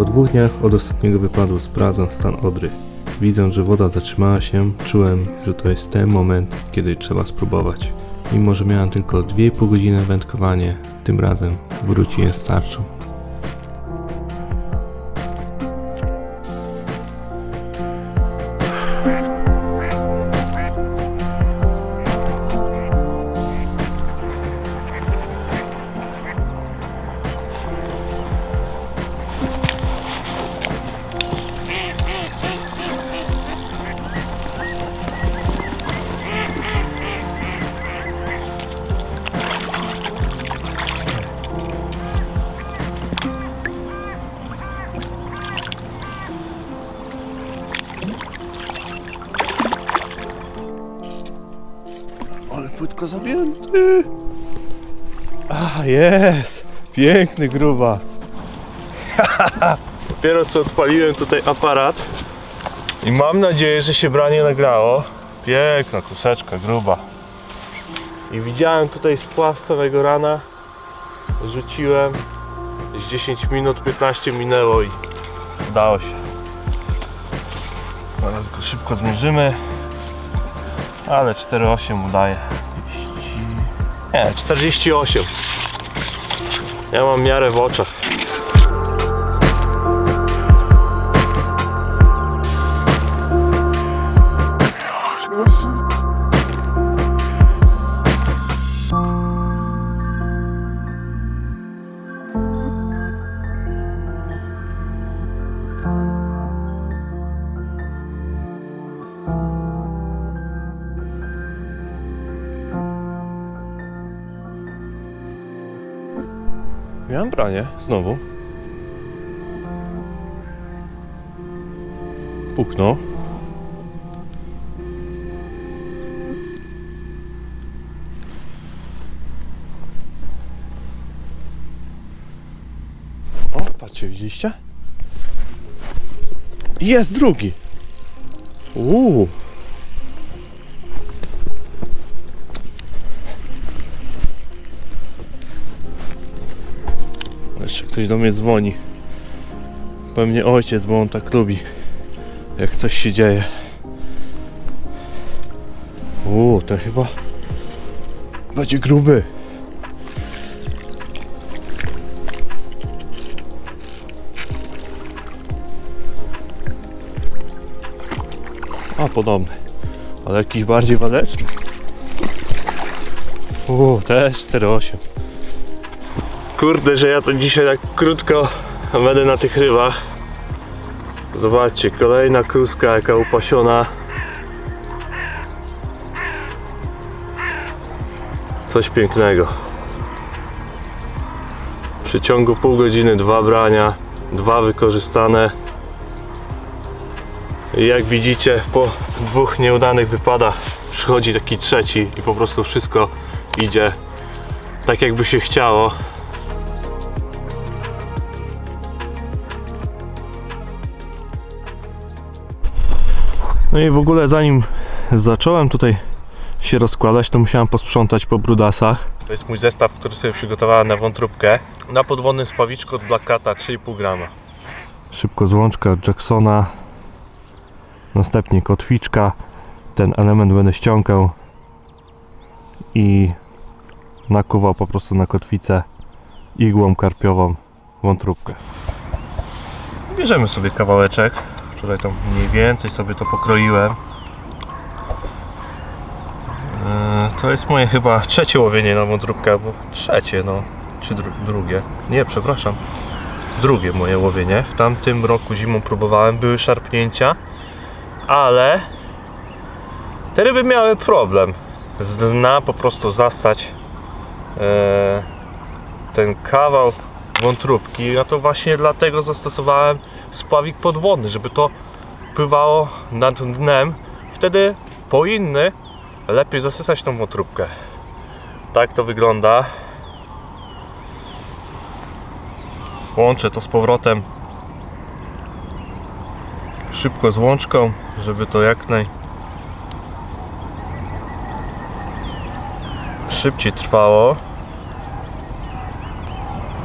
Po dwóch dniach od ostatniego wypadu sprawdzam stan Odry. Widząc, że woda zatrzymała się, czułem, że to jest ten moment, kiedy trzeba spróbować. Mimo, że miałem tylko 2,5 godziny wędkowanie, tym razem wróciłem z zabięty. A, jest! Piękny grubas. Dopiero co odpaliłem tutaj aparat i mam nadzieję, że się branie nagrało. Piękna kuseczka, gruba. I widziałem tutaj spław samego rana. Rzuciłem. Z 10 minut, 15 minęło i udało się. Teraz go szybko zmierzymy. Ale 4,8 udaje. 40... Nie, 48. Ja mam miarę w oczach. Miałem branie, znowu. Puknął. O, patrzcie, widzieliście? Jest drugi! Uuu! Jeszcze ktoś do mnie dzwoni. Pewnie ojciec, bo on tak lubi. Jak coś się dzieje. Uuu, ten chyba będzie gruby. A, podobny. Ale jakiś bardziej waleczny. Uuu, też 4,8. Kurde, że ja to dzisiaj tak krótko będę na tych rybach. Zobaczcie, kolejna kruska jaka upasiona. Coś pięknego. W przeciągu pół godziny dwa brania, dwa wykorzystane. I jak widzicie, po dwóch nieudanych wypadach przychodzi taki trzeci i po prostu wszystko idzie tak jakby się chciało. No i w ogóle zanim zacząłem tutaj się rozkładać, to musiałem posprzątać po brudasach. To jest mój zestaw, który sobie przygotowałem na wątróbkę. Na podwodnym spawiczku od Black Cata 3,5 grama. Szybko złączka Jacksona. Następnie kotwiczka. Ten element będę ściągał i nakuwał po prostu na kotwicę igłą karpiową wątróbkę. Bierzemy sobie kawałeczek. Wczoraj tam mniej więcej sobie to pokroiłem. Eee, To jest moje chyba trzecie łowienie na wątróbkę, bo trzecie, no, czy dru drugie. Nie, przepraszam. Drugie moje łowienie. W tamtym roku zimą próbowałem, były szarpnięcia, ale te ryby miały problem z dna po prostu zastać e, ten kawał wątróbki. No to właśnie dlatego zastosowałem spławik podwodny, żeby to pływało nad dnem. Wtedy powinny lepiej zasysać tą wątróbkę. Tak to wygląda. Łączę to z powrotem szybko z łączką, żeby to jak naj szybciej trwało.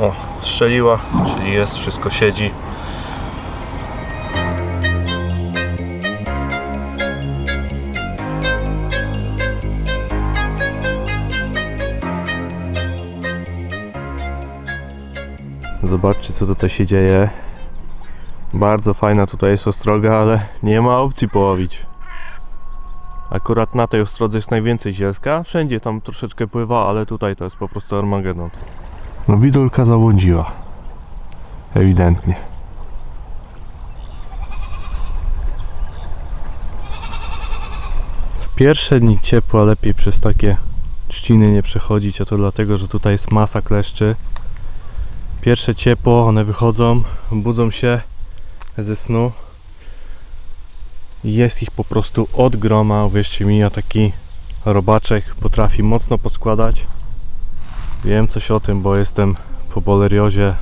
O, strzeliła, czyli jest, wszystko siedzi. Zobaczcie co tutaj się dzieje. Bardzo fajna tutaj jest ostroga, ale nie ma opcji połowić. Akurat na tej ostrodze jest najwięcej zielska. Wszędzie tam troszeczkę pływa, ale tutaj to jest po prostu Armagedon. No widulka zabłądziła. Ewidentnie. W pierwsze dni ciepła lepiej przez takie trzciny nie przechodzić, a to dlatego, że tutaj jest masa kleszczy. Pierwsze ciepło, one wychodzą, budzą się ze snu. Jest ich po prostu od groma, uwierzcie mi, a taki robaczek potrafi mocno poskładać. Wiem coś o tym, bo jestem po boleriozie